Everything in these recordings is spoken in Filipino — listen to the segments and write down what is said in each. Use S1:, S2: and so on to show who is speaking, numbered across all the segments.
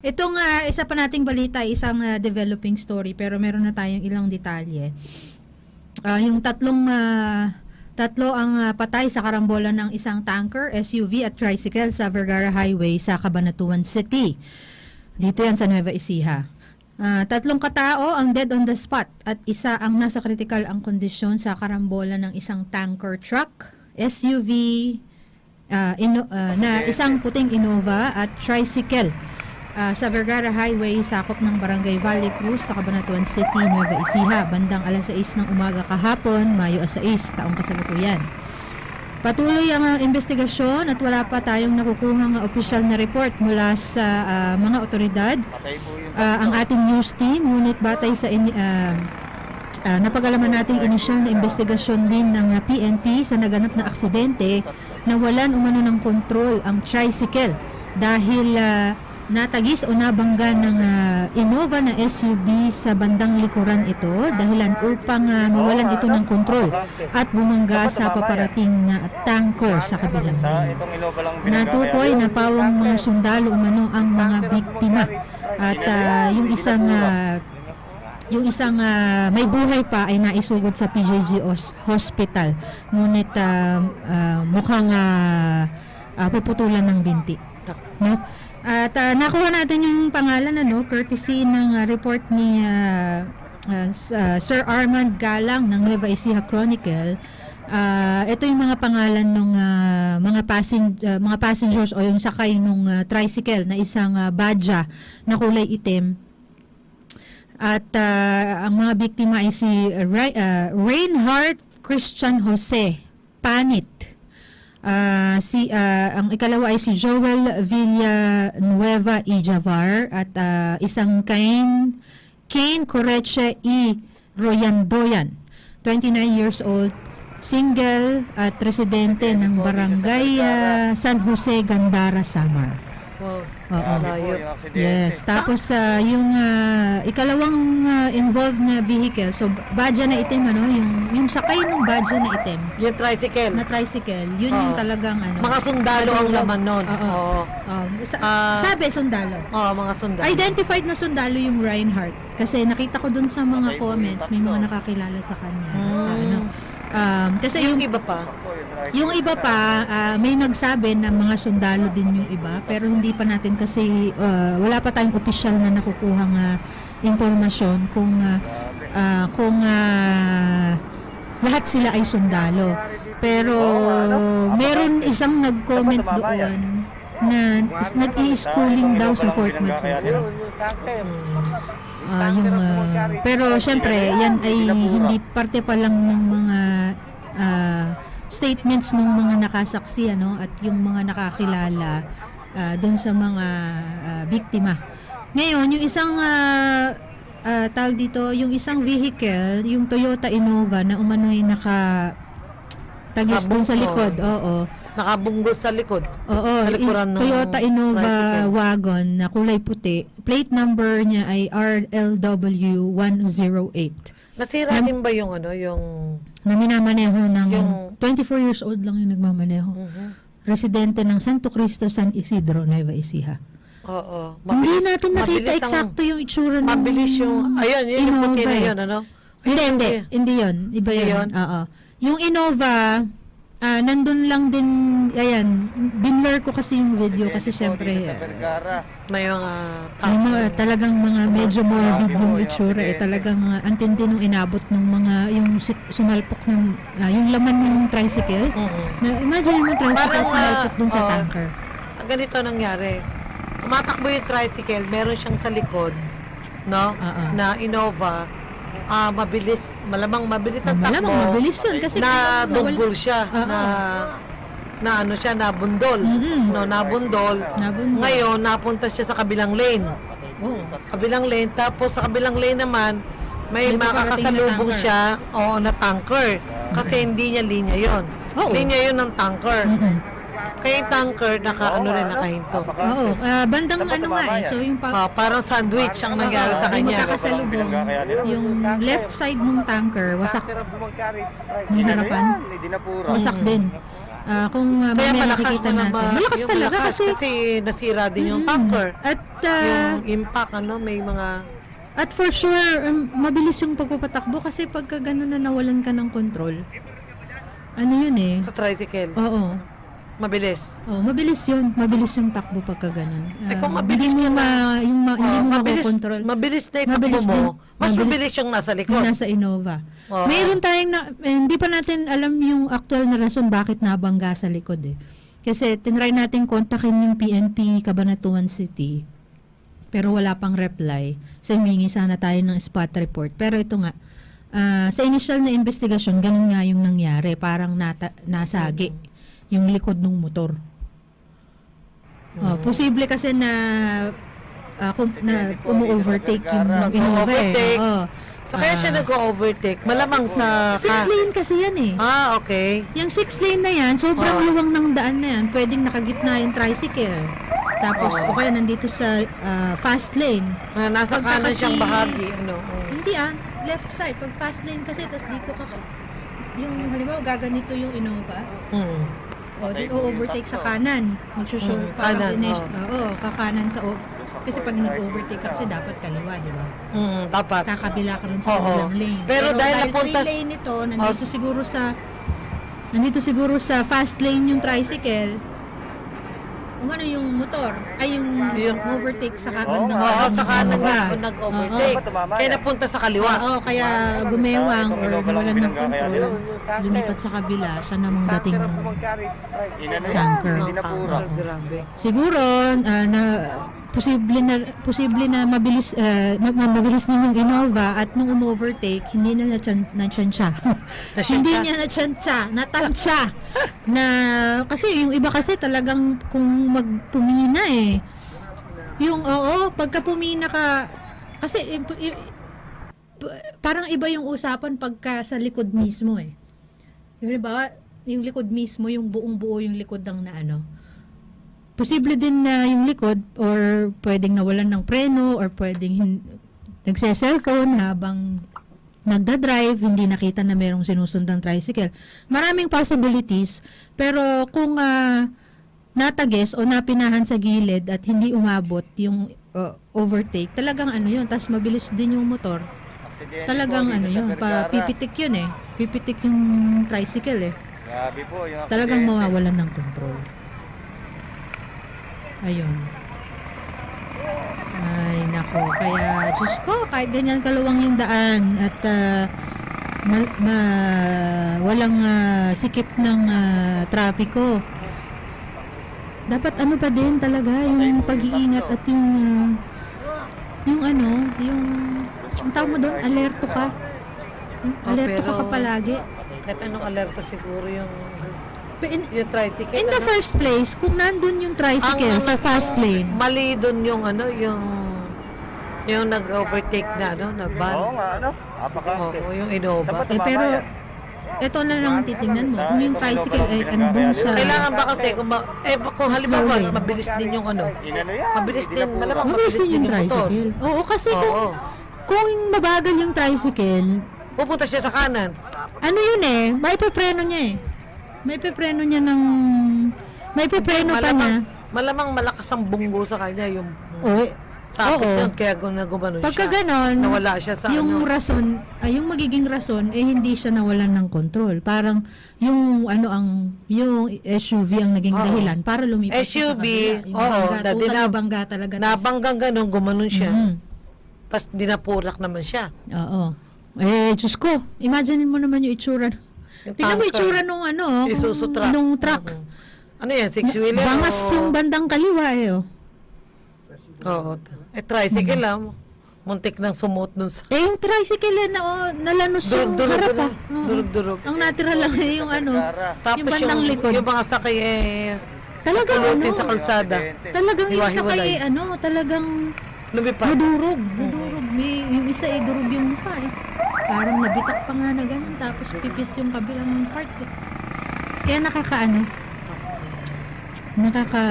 S1: Itong ah, isa pa nating balita, isang ah, developing story pero meron na tayong ilang detalye. Ah, yung tatlong ah, tatlo ang ah, patay sa karambola ng isang tanker, SUV at tricycle sa Vergara Highway sa Cabanatuan City. Dito yan sa Nueva Ecija. Ah, tatlong katao ang dead on the spot at isa ang nasa critical ang kondisyon sa karambola ng isang tanker truck, SUV, ah, ino- ah, na isang puting Innova at tricycle ah, sa Vergara Highway, sakop ng Barangay Valley Cruz sa Cabanatuan City, Nueva Ecija, bandang alas 6 ng umaga kahapon, Mayo 6, taong kasalukuyan. Patuloy ang ah, investigasyon at wala pa tayong nakukuhang opisyal na report mula sa ah, mga otoridad. Ah, ang ating news team ngunit batay sa in, ah, ah, napagalaman nating inisyal na investigasyon din ng ah, PNP sa naganap na aksidente na walan umano ng kontrol ang tricycle. Dahil ah, natagis o nabangga ng ah, Innova na SUV sa bandang likuran ito dahilan upang ah, mawalan ito ng kontrol at bumangga sa paparating na tanker sa kabilang
S2: lang
S1: Natukoy na pawang mga sundalo umano ang mga biktima. at ah, yung isang ah, yung isang ah, may buhay pa ay naisugod sa PJG Os- Hospital. Ngunit ah, ah, mukhang ah, ah, puputulan ng binti no? at ah, nakuha natin yung pangalan ano courtesy ng ah, report ni s- ah, Sir Armand Galang ng Nueva Ecija Chronicle Ah, ito yung mga pangalan ng mga passen- ah, mga passengers o yung sakay ng tricycle na isang ah, badja na kulay itim. At ah, ang mga biktima ay si ah, Reinhardt Christian Jose Panit. Ah, si ah, ang ikalawa ay si Joel Villanueva Ijavar at ah, isang Cain Kane Coreche E. Royandoyan, 29 years old, single at residente ng barangay ah, San Jose, Gandara, Samar.
S3: Wow.
S1: Oo.
S3: Layo.
S1: Yes, tapos ah, yung ah, ikalawang ah, involved na vehicle, so badya na itim ano, yung yung sakay ng badya na itim
S3: Yung tricycle.
S1: na tricycle, yun yung
S3: Oo.
S1: talagang ano.
S3: Mga sundalo ang laman nun.
S1: Oo.
S3: Oo.
S1: Um, sa-
S3: Ah.
S1: sabi sundalo.
S3: Oo, mga sundalo.
S1: Identified na sundalo yung Reinhardt kasi nakita ko dun sa mga
S2: Patay po
S1: comments, may mga nakakilala sa kanya.
S3: Mm.
S1: At, ano, um, kasi
S3: yung
S1: yung
S3: iba pa.
S2: Yung
S1: iba pa, ah, may nagsabi na mga sundalo din yung iba, pero hindi pa natin kasi ah, wala pa tayong opisyal na nakukuhang ah, impormasyon kung ah, ah, kung ah, lahat sila ay sundalo. Pero meron isang nag-comment doon na is- nag-i-schooling daw sa Fort Magsaysay. Ah, yung, ah, pero syempre, yan ay hindi parte pa lang ng mga ah, statements ng mga nakasaksi ano, at yung mga nakakilala ah, doon sa mga ah, biktima. Ngayon, yung isang ah, ah, tawag dito, yung isang vehicle, yung Toyota Innova na umano'y naka tagis doon sa likod. Oo.
S3: Nakabunggos sa likod.
S1: Oo,
S3: Sa likuran ng
S1: Toyota Innova
S3: tricycle.
S1: wagon na kulay puti. Plate number niya ay RLW 108.
S3: Nasira
S1: Nam-
S3: din ba yung ano, yung...
S1: Na minamaneho ng
S3: Yung-
S1: 24 years old lang yung nagmamaneho.
S3: Mhm.
S1: Residente ng Santo Cristo San Isidro, Nueva Ecija.
S3: Oo.
S1: Hindi natin nakita
S3: ang-
S1: eksakto yung itsura ng
S3: Mabilis yung... Ayun, yun yung puti
S1: Innova
S3: na
S1: eh.
S3: yun, ano?
S1: Hindi, hindi. Hindi yun. Iba yun.
S3: yun?
S1: Oo. Yung Innova, ah, nandun lang din, ayan, binlur ko kasi yung video kasi syempre, ah,
S2: Vergara.
S3: May mga...
S1: May mga talagang mga medyo morbid yung itsura eh. Talagang uh, antindi nung inabot ng mga yung sumalpok ng ah, yung laman ng tricycle.
S3: Mhm.
S1: Na, imagine mo tricycle
S3: Parang,
S1: sumalpok dun sa
S3: ah,
S1: tanker.
S3: Ang ganito nangyari. Tumatakbo yung tricycle, meron siyang sa likod, no?
S1: Oo.
S3: Na Innova. Ah, mabilis, malamang mabilis ang takbo.
S1: Malamang mabilis yun kasi
S3: na
S1: nawal-
S3: dunggol siya
S1: Oo.
S3: na na ano siya nabundol
S1: Mhm.
S3: no nabundol
S1: Nabundol.
S3: ngayon napunta siya sa kabilang lane
S1: Oh.
S3: kabilang lane tapos sa kabilang lane naman may,
S1: May paparating na
S3: makakasalubong
S1: tanker.
S3: siya o na tanker kasi hindi niya linya yon
S1: Oo.
S3: linya yon ng tanker
S1: Mm-mm.
S3: Kaya yung tanker naka ano rin nakahinto
S1: Oo. Ah, bandang ano nga eh. So yung pag
S3: Ah, parang sandwich ang nangyari sa
S1: yung
S3: kanya
S1: magkakasalubong, yung left side ng tanker, wasak
S2: tricycle.
S1: harapan? Wasak din. Ah, kung uh,
S3: Kaya
S1: mamaya
S3: malakas
S1: nakikita natin.
S3: ma-
S1: Malakas
S3: yung
S1: talaga
S3: malakas
S1: kasi,
S3: nasira din yung
S1: Mm,
S3: tanker.
S1: At ah,
S3: yung impact, ano, may mga...
S1: At for sure, um, mabilis yung pagpapatakbo kasi pagka gano'n na nawalan ka ng control, ano yun eh,
S3: Sa tricycle,
S1: oo,
S3: mabilis.
S1: oh, mabilis yun, mabilis yung takbo pagka gano'n.
S3: Eh,
S1: Ah,
S3: kung mabilis
S1: hindi mo ma, yung ma, hindi
S3: Oh,
S1: mo
S3: mabilis,
S1: makokontrol.
S3: mabilis na itakbo
S1: Mabilis
S3: mo,
S1: din.
S3: mas
S1: Mabilis.
S3: mabilis yung nasa
S1: Yung
S3: likod.
S1: nasa Innova.
S3: Oo.
S1: Mayroon tayong, na, eh, hindi pa natin alam yung actual na rason bakit nabangga sa likod eh. Kasi tinry natin kontakin yung PNP Cabanatuan City. Pero wala pang reply. So humingi sana tayo ng spot report. Pero ito nga, ah, sa initial na investigasyon, ganun nga yung nangyari. Parang nata, nasagi yung likod ng motor. Oh, posible kasi na kung, na umu-overtake yung
S3: Nag-
S1: Innova eh.
S3: overtake.
S1: Oo.
S3: So kaya siya
S1: Ah.
S3: nag-overtake. Malamang sa...
S1: Six
S3: ka-
S1: lane kasi yan eh.
S3: Ah, okay.
S1: Yung six lane na yan, sobrang
S3: Oo.
S1: luwang ng daan na yan. Pwedeng nakagitna yung tricycle. Tapos,
S3: Oo.
S1: o kaya nandito sa ah, fast lane.
S3: Ah, nasa
S1: Pagka
S3: kanan siyang
S1: kasi-
S3: bahagi. Ano? oh.
S1: Hindi ah, left side. Pag fast lane kasi, tas dito ka, yung halimbawa, gaganito yung Innova.
S3: Hmm.
S1: O, di o-overtake sa kanan. Magsusure,
S3: Mm,
S1: parang
S3: kanan,
S1: ines-
S3: oo.
S1: oo, kakanan sa, o- kasi pag nag-overtake ka kasi dapat kaliwa, di ba?
S3: Hmm, dapat.
S1: kakabila ka rin sa
S3: Oo.
S1: kabilang lane.
S3: Pero dahil napunta-
S1: three lane ito, nandito
S3: Oh.
S1: siguro sa nandito siguro sa fast lane yung tricycle. Umano yung motor, ay yung,
S3: Yung-
S1: overtake sa kanan ng
S3: Oo, sa kanan niya nag-overtake.
S2: Oo.
S3: Kaya napunta sa kaliwa.
S1: Oo, kaya gumewang or nawalan ng control. Lumipat sa kabila, siya namang dating ng Tanker.
S3: Ah, grabe.
S1: Siguro ah, na posible na posible na mabilis ma- ma- mabilis din yung Innova at nung umovertake hindi na na-chansya. hindi niya na-chansya, natansya. na kasi yung iba kasi talagang kung magpumina eh. Yung oo, pagka pumina ka kasi i- i- p- parang iba yung usapan pagka sa likod mismo eh. Yung ba, yung likod mismo, yung buong buo yung likod ng na ano. Posible din na yung likod or pwedeng nawalan ng preno or pwedeng hin- nagse-cellphone habang nagda-drive, hindi nakita na merong sinusundang tricycle. Maraming possibilities, pero kung ah, natagis o napinahan sa gilid at hindi umabot yung uh, overtake, talagang ano yun, tas mabilis din yung motor, talagang ano yun, pa, pipitik yun eh. Pipitik yung tricycle eh.
S2: Grabe po yung
S1: Talagang
S2: aksidente.
S1: mawawalan ng control. Ayun. Ay, nako. Kaya, Diyos ko, kahit ganyan kaluwang yung daan at ah, ma- ma- walang ah, sikip ng ah, trapiko. Dapat ano pa din talaga, yung pag-iingat at yung yung ano, yung ang tawag mo doon, alerto ka. Hmm?
S3: Oh,
S1: Alerto ka ka palagi.
S3: Kahit anong alerto siguro yung,
S1: in-
S3: yung tricycle.
S1: In the
S3: ano?
S1: first place, kung nandun yung tricycle
S3: Ang-
S1: sa fast lane,
S3: Mali doon yung ano, yung yung nag-overtake na ano, na
S2: Oo
S3: van.
S2: nga, ano? Apaka.
S3: Oo, yung Innova.
S1: Eh pero ito na lang ang titingnan mo. Kung yung tricycle ay andun sa
S3: Kailangan ba kasi kung, ma- eh, kung halimbawa mabilis din yung ano? Mabilis din, malamang
S1: mabilis din yung
S3: motor.
S1: tricycle. Oo, kasi kung,
S3: Oo.
S1: kung mabagal yung tricycle,
S3: Pupunta siya sa kanan.
S1: ano yun eh, may pepreno niya eh. May pepreno niya ng, may pepreno pa niya.
S3: malamang, malamang malakas ang bunggo sa kanya yung
S1: Oo,
S3: sakit
S1: oo.
S3: yun, kaya gum- gumanon
S1: Pagka
S3: siya.
S1: ganon,
S3: Nawala siya sa
S1: yung
S3: ano.
S1: rason, ay yung magiging rason eh hindi siya nawalan ng control. Parang yung ano ang yung SUV ang naging
S3: Oo.
S1: dahilan para lumipat siya sa
S3: SUV,
S1: kabila. Yung
S3: oo,
S1: bangga,
S3: na-
S1: total bangga talaga.
S3: Nabanggang ganon, gumanon siya.
S1: Mhm.
S3: Tapos dinapulak naman siya.
S1: Oo. Eh, Diyos ko, imagine mo naman yung itsura. Tingnan mo itsura nung ano,
S3: Isuzu truck.
S1: nung truck.
S3: Mhm. Ano yan, six-wheeler?
S1: Bangas
S3: o-
S1: yung bandang kaliwa eh. Oh.
S3: Oo. Eh, tricycle lang. Muntik nang sumot dun sa...
S1: Eh, yung tricycle eh, na, oh, nalanos yung
S3: Durug-durug
S1: harap
S3: na.
S1: ah. Oo.
S3: Durug-durug.
S1: Ang natira lang eh, yung ano,
S3: Tapos
S1: yung bandang likod.
S3: Yung mga sakay eh...
S1: Talagang ano,
S3: Pulutin sa kalsada.
S1: talagang yung
S3: Hiwa-hiwalay.
S1: sakay eh, ano, talagang
S3: Lumipad.
S1: Nadurog, nadurog. May, yung isa ay durog yung mukha eh. Parang nabitak pa nga na ganun, tapos pipis yung kabilang part eh. Kaya nakakaano, nakaka,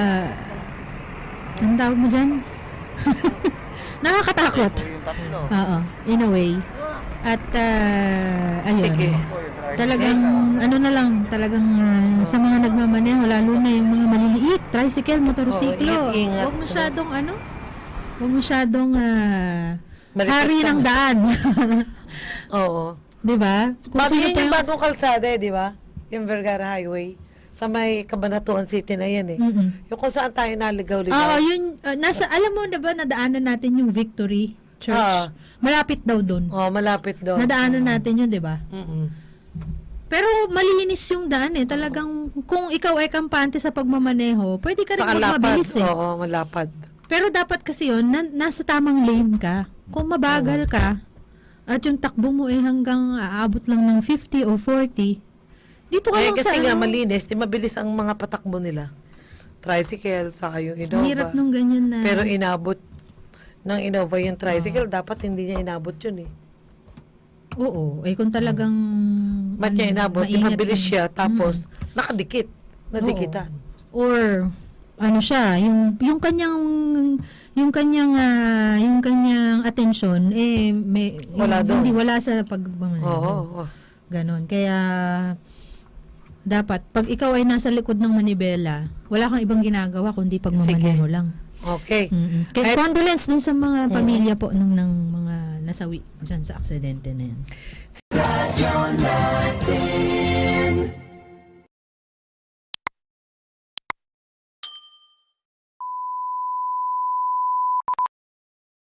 S1: ang tawag mo dyan? Nakakatakot. Oo, in a way. At, ah, ayun.
S3: Sige.
S1: Talagang ano na lang, talagang ah, sa mga nagmamaneho, lalo na yung mga maliliit, tricycle, motorsiklo. Huwag masyadong ano, huwag masyadong
S3: Maliit
S1: hari ng daan.
S3: Oo.
S1: 'Di ba? Kung
S3: Bago yun yung bagong kalsada eh, di ba? Yung Vergara Highway. Sa may Cabanatuan City na yan eh.
S1: Mm-mm.
S3: Yung kung saan tayo naligaw-ligaw.
S1: Oo, yun ah, nasa alam mo na ba nadaanan natin yung Victory Church?
S3: Ah.
S1: Malapit daw doon.
S3: Oh, malapit doon.
S1: Nadaanan natin yun, 'di ba?
S3: Mm-mm.
S1: Pero malinis yung daan eh. Talagang kung ikaw ay kampante sa pagmamaneho, pwede ka rin
S3: Sa lapad.
S1: magmabilis eh.
S3: Oo, malapad.
S1: Pero dapat kasi yun, na, nasa tamang lane ka. Kung mabagal ka, at yung takbo mo eh hanggang aabot lang ng 50 o 40, dito ka
S3: Eh,
S1: lang sa
S3: kasi nga
S1: ano,
S3: malinis, di mabilis ang mga patakbo nila. Tricycle, saka yung Innova.
S1: hirap nung ganyan na.
S3: Pero inabot ng Innova yung tricycle, dapat hindi niya inabot yun eh.
S1: Oo, eh kung talagang...
S3: Ba't niya
S1: ano,
S3: inabot?
S1: Maingat
S3: mabilis siya, tapos
S1: Mm.
S3: nakadikit. Nadikitan.
S1: Or ano siya, yung yung kanyang yung kanyang ah, yung kanyang atensyon eh may
S3: Wala doon.
S1: hindi wala sa pagmamaneho.
S3: Oo. oo.
S1: Ganon. Kaya, dapat, pag ikaw ay nasa likod ng manibela, wala kang ibang ginagawa kundi pagmamaneho lang.
S3: Okay.
S1: Mm-mm. Kaya condolence dun sa mga pamilya po nung ng mga nasawi dyan sa aksidente na yan.